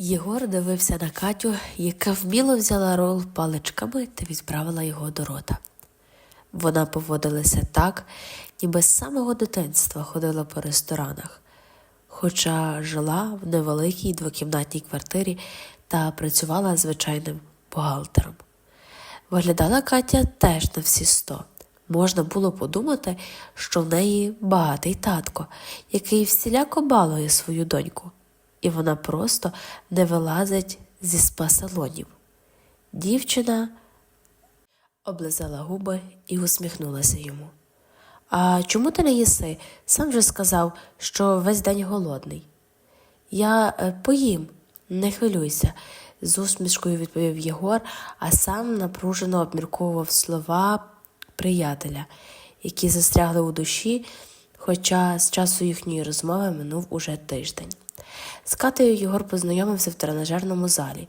Єгор дивився на Катю, яка вміло взяла рол паличками та відправила його до рота. Вона поводилася так, ніби з самого дитинства ходила по ресторанах, хоча жила в невеликій двокімнатній квартирі та працювала звичайним бухгалтером. Виглядала Катя теж на всі сто. Можна було подумати, що в неї багатий татко, який всіляко балує свою доньку, і вона просто не вилазить зі спа-салонів. Дівчина облизала губи і усміхнулася йому. А чому ти не їси? Сам же сказав, що весь день голодний. Я е, поїм, не хвилюйся, з усмішкою відповів Єгор, а сам напружено обмірковував слова приятеля, які застрягли у душі, хоча з часу їхньої розмови минув уже тиждень. З Катею Єгор познайомився в тренажерному залі.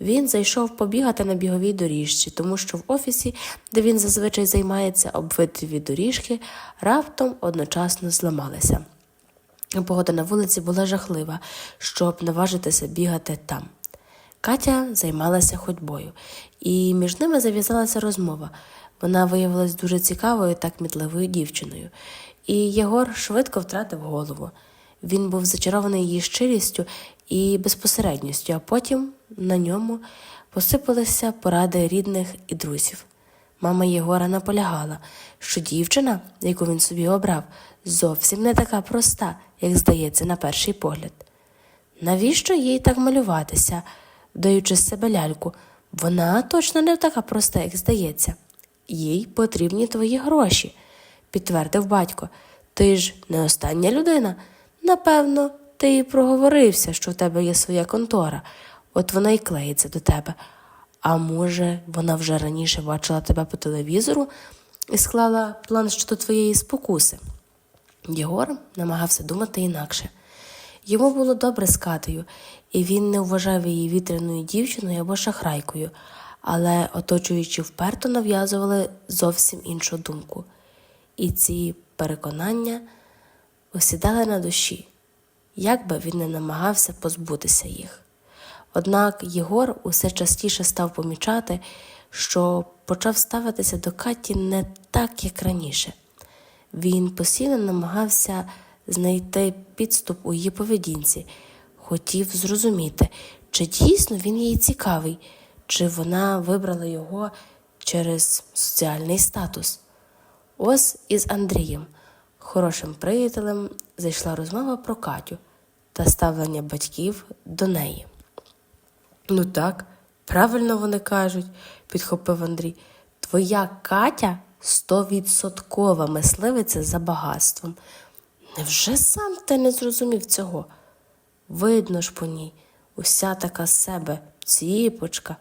Він зайшов побігати на біговій доріжці, тому що в офісі, де він зазвичай займається обвитові доріжки, раптом одночасно зламалися. Погода на вулиці була жахлива, щоб наважитися бігати там. Катя займалася ходьбою, і між ними зав'язалася розмова. Вона виявилась дуже цікавою та кмітливою дівчиною, і Єгор швидко втратив голову. Він був зачарований її щирістю і безпосередністю, а потім на ньому посипалися поради рідних і друзів. Мама Єгора наполягала, що дівчина, яку він собі обрав, зовсім не така проста, як здається, на перший погляд. Навіщо їй так малюватися, даючи з себе ляльку? Вона точно не така проста, як здається. Їй потрібні твої гроші, підтвердив батько. Ти ж не остання людина. Напевно, ти і проговорився, що в тебе є своя контора, от вона й клеїться до тебе. А може, вона вже раніше бачила тебе по телевізору і склала план щодо твоєї спокуси. Єгор намагався думати інакше. Йому було добре з Катею, і він не вважав її вітряною дівчиною або шахрайкою, але оточуючи вперто нав'язували зовсім іншу думку. І ці переконання осідали на душі, як би він не намагався позбутися їх. Однак Єгор усе частіше став помічати, що почав ставитися до Каті не так, як раніше. Він постійно намагався знайти підступ у її поведінці, хотів зрозуміти, чи дійсно він їй цікавий, чи вона вибрала його через соціальний статус. Ось із Андрієм, хорошим приятелем, зайшла розмова про Катю та ставлення батьків до неї. Ну так, правильно вони кажуть, підхопив Андрій. Твоя Катя стовідсоткова мисливиця за багатством. Невже сам ти не зрозумів цього? Видно ж по ній, уся така з себе ціпочка.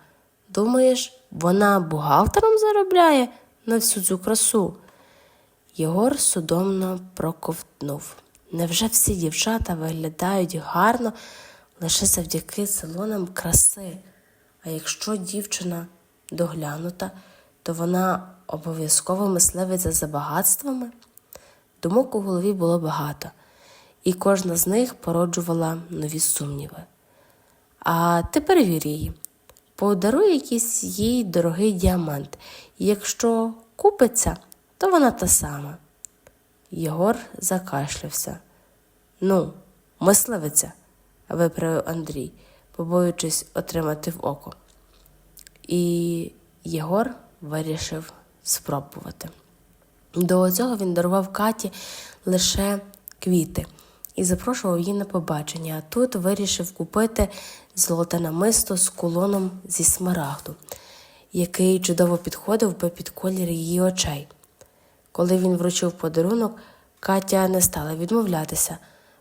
Думаєш, вона бухгалтером заробляє на всю цю красу? Єгор судомно проковтнув. Невже всі дівчата виглядають гарно лише завдяки салонам краси? А якщо дівчина доглянута, то вона обов'язково мисливиться за багатствами? Думок у голові було багато, і кожна з них породжувала нові сумніви. А ти перевір її, подаруй якийсь їй дорогий діамант, і якщо купиться, то вона та сама. Єгор закашлявся. Ну, мисливиця, виправив Андрій, побоюючись отримати в око. І Єгор вирішив спробувати. До цього він дарував Каті лише квіти і запрошував її на побачення, а тут вирішив купити золоте намисто з кулоном зі смарагду, який чудово підходив би під колір її очей. Коли він вручив подарунок, Катя не стала відмовлятися.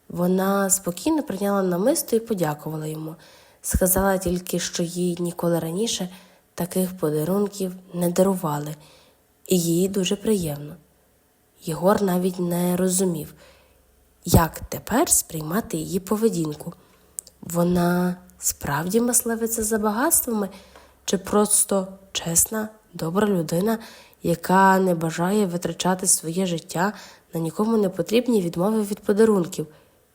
Вона спокійно прийняла намисто і подякувала йому. Сказала тільки, що їй ніколи раніше таких подарунків не дарували, і їй дуже приємно. Єгор навіть не розумів, як тепер сприймати її поведінку. Вона справді мисливиця за багатствами, чи просто чесна, добра людина, яка не бажає витрачати своє життя на нікому не потрібні відмови від подарунків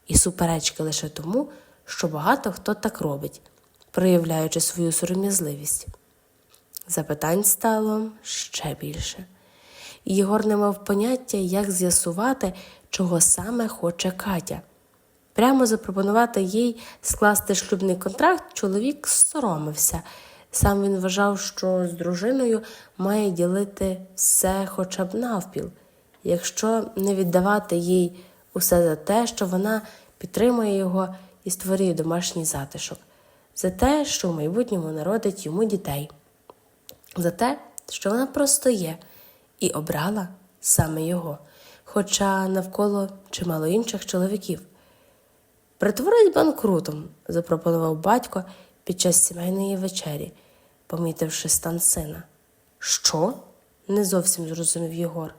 і суперечки лише тому, що багато хто так робить. проявляючи свою сором'язливість. Запитань стало ще більше. Єгор не мав поняття, як з'ясувати, чого саме хоче Катя. Прямо запропонувати їй скласти шлюбний контракт чоловік соромився. Сам він вважав, що з дружиною має ділити все хоча б навпіл, якщо не віддавати їй усе за те, що вона підтримує його і створює домашній затишок, за те, що в майбутньому народить йому дітей, за те, що вона просто є, і обрала саме його, хоча навколо чимало інших чоловіків. Притворись банкрутом, запропонував батько під час сімейної вечері, помітивши стан сина. Що? не зовсім зрозумів Єгор.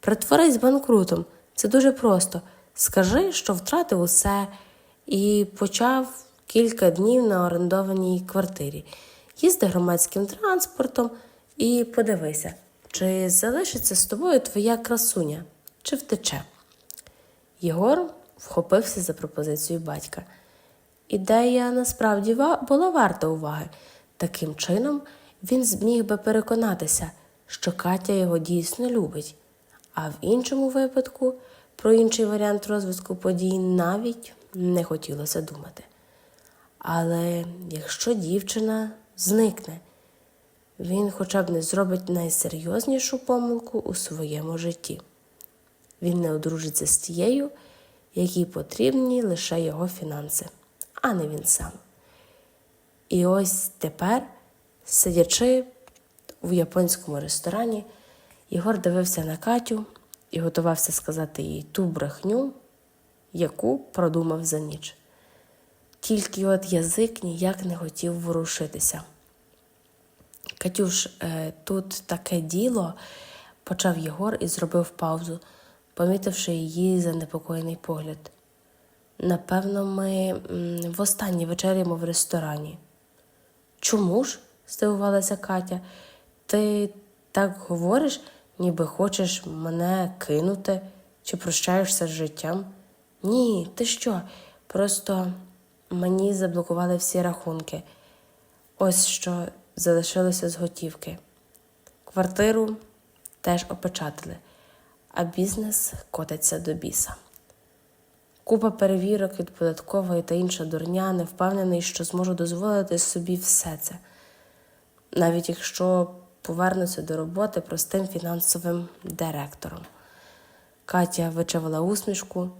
Притворись банкрутом, це дуже просто. Скажи, що втратив усе і почав кілька днів на орендованій квартирі. Їзди громадським транспортом і подивися, чи залишиться з тобою твоя красуня, чи втече. Єгор вхопився за пропозицію батька. Ідея насправді була варта уваги. Таким чином він зміг би переконатися, що Катя його дійсно любить, а в іншому випадку про інший варіант розвитку подій навіть не хотілося думати. Але якщо дівчина зникне, він хоча б не зробить найсерйознішу помилку у своєму житті. Він не одружиться з тією, якій потрібні лише його фінанси, а не він сам. І ось тепер, сидячи в японському ресторані, Єгор дивився на Катю і готувався сказати їй ту брехню, яку продумав за ніч. Тільки от язик ніяк не хотів ворушитися. Катюш, е, тут таке діло, почав Єгор і зробив паузу, помітивши її занепокоєний погляд. Напевно, ми м, востаннє вечеряємо в ресторані. Чому ж? здивувалася Катя. Ти так говориш, ніби хочеш мене кинути чи прощаєшся з життям? Ні, ти що? Просто мені заблокували всі рахунки. Ось що залишилося з готівки. Квартиру теж опечатали, а бізнес котиться до біса. Купа перевірок від податкової та інша дурня, не впевнений, що зможу дозволити собі все це, навіть якщо повернуся до роботи простим фінансовим директором. Катя вичавила усмішку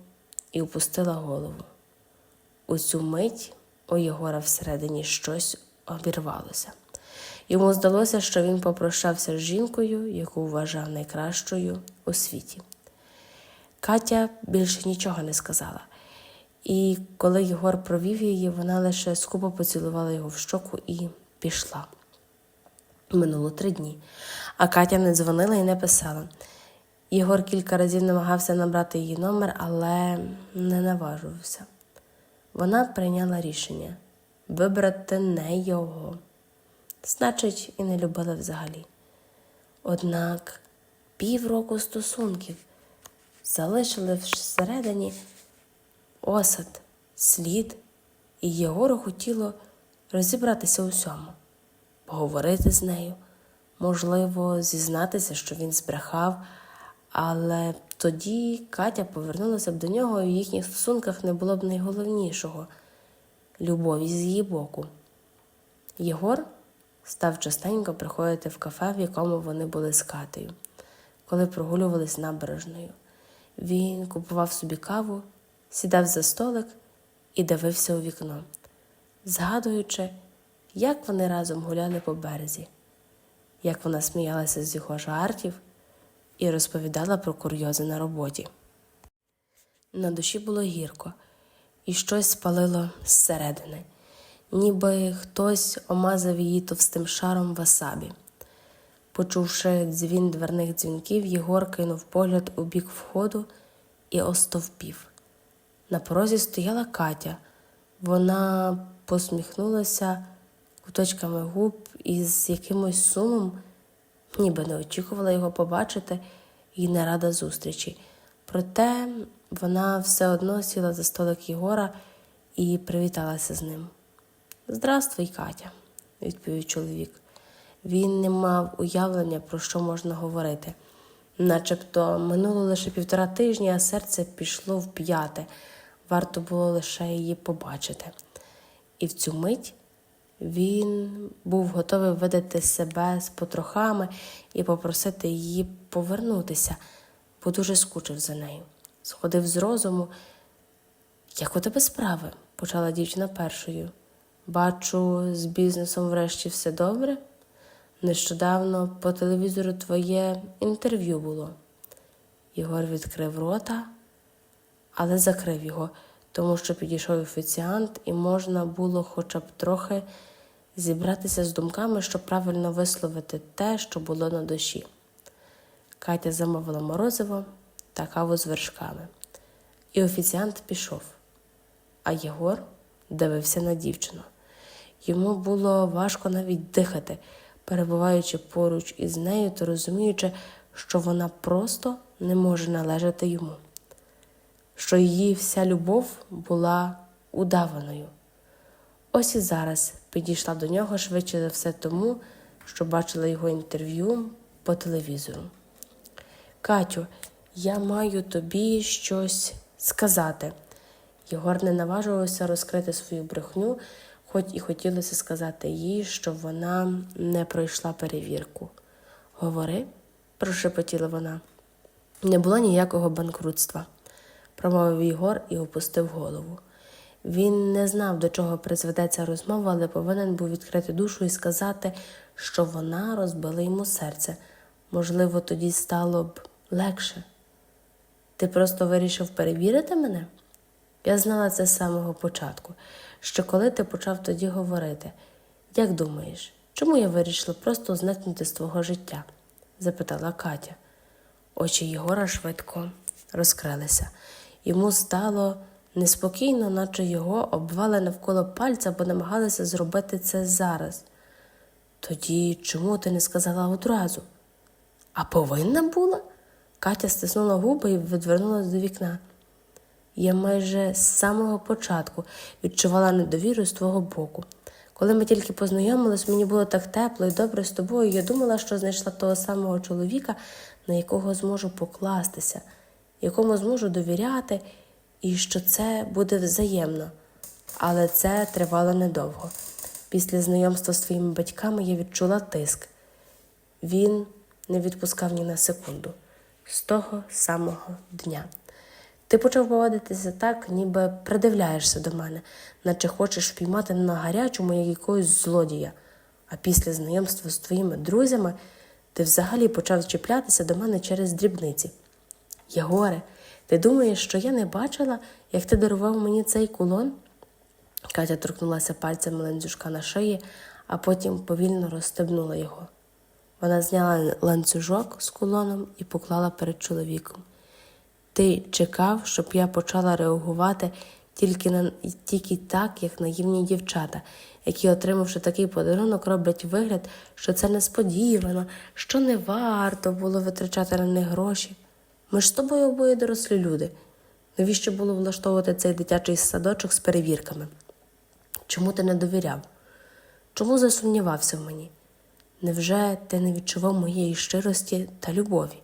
і опустила голову. У цю мить у Єгора всередині щось обірвалося. Йому здалося, що він попрощався з жінкою, яку вважав найкращою у світі. Катя більше нічого не сказала. І коли Єгор провів її, вона лише скупо поцілувала його в щоку і пішла. Минуло три дні, а Катя не дзвонила і не писала. Єгор кілька разів намагався набрати її номер, але не наважувався. Вона прийняла рішення вибрати не його, значить, і не любила взагалі. Однак півроку стосунків залишили всередині осад, слід, і Єгору хотіло розібратися у всьому, поговорити з нею, можливо, зізнатися, що він збрехав, але тоді Катя повернулася б до нього, і в їхніх стосунках не було б найголовнішого любові з її боку. Єгор став частенько приходити в кафе, в якому вони були з Катею, коли прогулювались набережною. Він купував собі каву, сідав за столик і дивився у вікно, згадуючи, як вони разом гуляли по березі, як вона сміялася з його жартів і розповідала про курйози на роботі. На душі було гірко, і щось спалило зсередини, ніби хтось омазав її товстим шаром васабі. Почувши дзвін дверних дзвінків, Єгор кинув погляд у бік входу і остовпів. На порозі стояла Катя. Вона посміхнулася куточками губ і з якимось сумом, ніби не очікувала його побачити і не рада зустрічі. Проте вона все одно сіла за столик Єгора і привіталася з ним. Здравствуй, Катя, відповів чоловік. Він не мав уявлення, про що можна говорити. Начебто минуло лише півтора тижні, а серце пішло в п'яте. Варто було лише її побачити. І в цю мить він був готовий видати себе з потрохами і попросити її повернутися, бо дуже скучив за нею. Сходив з розуму. Як у тебе справи? почала дівчина першою. Бачу, з бізнесом врешті все добре. Нещодавно по телевізору твоє інтерв'ю було. Єгор відкрив рота, але закрив його, тому що підійшов офіціант, і можна було хоча б трохи зібратися з думками, щоб правильно висловити те, що було на душі. Катя замовила морозиво та каву з вершками. І офіціант пішов, а Єгор дивився на дівчину. Йому було важко навіть дихати, перебуваючи поруч із нею та розуміючи, що вона просто не може належати йому, що її вся любов була удаваною. Ось і зараз підійшла до нього швидше за все тому, що бачила його інтерв'ю по телевізору. Катю, я маю тобі щось сказати. Єгор не наважувався розкрити свою брехню, хоч і хотілося сказати їй, що вона не пройшла перевірку. Говори, прошепотіла вона. Не було ніякого банкрутства, промовив Єгор і опустив голову. Він не знав, до чого призведе ця розмова, але повинен був відкрити душу і сказати, що вона розбила йому серце. Можливо, тоді стало б легше. Ти просто вирішив перевірити мене? Я знала це з самого початку, що коли ти почав тоді говорити, як думаєш, чому я вирішила просто зникнути з твого життя? запитала Катя. Очі Єгора швидко розкрилися. Йому стало неспокійно, наче його обвали навколо пальця, бо намагалися зробити це зараз. Тоді чому ти не сказала одразу? А повинна була? Катя стиснула губи і відвернулася до вікна. Я майже з самого початку відчувала недовіру з твого боку. Коли ми тільки познайомились, мені було так тепло і добре з тобою. Я думала, що знайшла того самого чоловіка, на якого зможу покластися, якому зможу довіряти, і що це буде взаємно. Але це тривало недовго. Після знайомства з твоїми батьками я відчула тиск. Він не відпускав ні на секунду з того самого дня. Ти почав поводитися так, ніби придивляєшся до мене, наче хочеш впіймати на гарячому як якогось злодія. А після знайомства з твоїми друзями ти взагалі почав чіплятися до мене через дрібниці. Єгоре, ти думаєш, що я не бачила, як ти дарував мені цей кулон? Катя торкнулася пальцем ланцюжка на шиї, а потім повільно розстебнула його. Вона зняла ланцюжок з кулоном і поклала перед чоловіком. Ти чекав, щоб я почала реагувати тільки на тільки так, як наївні дівчата, які, отримавши такий подарунок, роблять вигляд, що це несподівано, що не варто було витрачати на них гроші. Ми ж з тобою обоє дорослі люди. Навіщо було влаштовувати цей дитячий садочок з перевірками? Чому ти не довіряв? Чому засумнівався в мені? Невже ти не відчував моєї щирості та любові?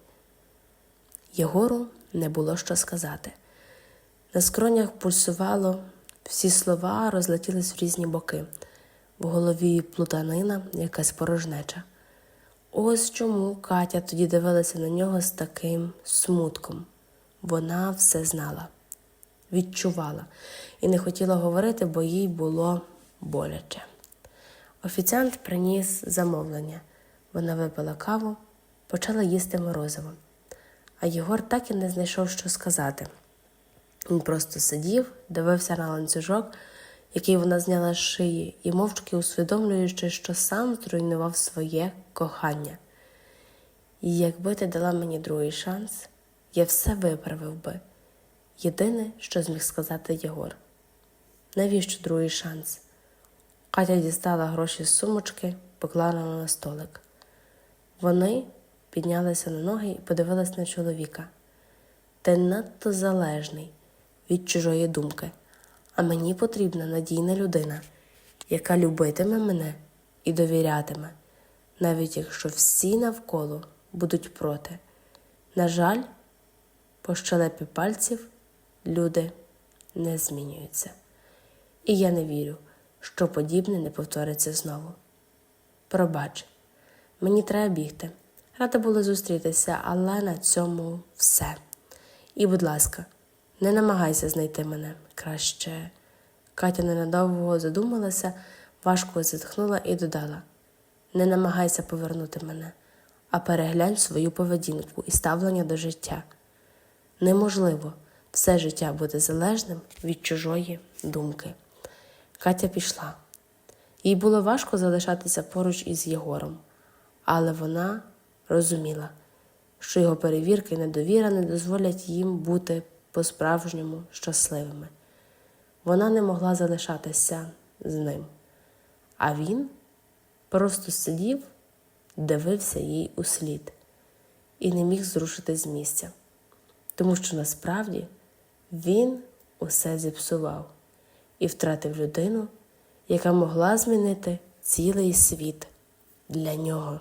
Єгору не було що сказати. На скронях пульсувало, всі слова розлетілись в різні боки, в голові плутанина, якась порожнеча. Ось чому Катя тоді дивилася на нього з таким смутком. Вона все знала, відчувала і не хотіла говорити, бо їй було боляче. Офіціант приніс замовлення. Вона випила каву, почала їсти морозиво. А Єгор так і не знайшов, що сказати. Він просто сидів, дивився на ланцюжок, який вона зняла з шиї, і мовчки усвідомлюючи, що сам зруйнував своє кохання. І якби ти дала мені другий шанс, я все виправив би. Єдине, що зміг сказати Єгор. Навіщо другий шанс? Катя дістала гроші з сумочки, поклала на столик. Вони піднялися на ноги і подивились на чоловіка. Ти надто залежний від чужої думки, а мені потрібна надійна людина, яка любитиме мене і довірятиме, навіть якщо всі навколо будуть проти. На жаль, по щелепі пальців люди не змінюються. І я не вірю, що подібне не повториться знову. Пробач, мені треба бігти. Рада була зустрітися, але на цьому все. І, будь ласка, не намагайся знайти мене краще. Катя ненадовго задумалася, важко зітхнула і додала: Не намагайся повернути мене, а переглянь свою поведінку і ставлення до життя. Неможливо все життя бути залежним від чужої думки. Катя пішла. Їй було важко залишатися поруч із Єгором, але вона розуміла, що його перевірки і недовіра не дозволять їм бути по-справжньому щасливими. Вона не могла залишатися з ним, а він просто сидів, дивився їй у слід і не міг зрушити з місця, тому що насправді він усе зіпсував і втратив людину, яка могла змінити цілий світ для нього.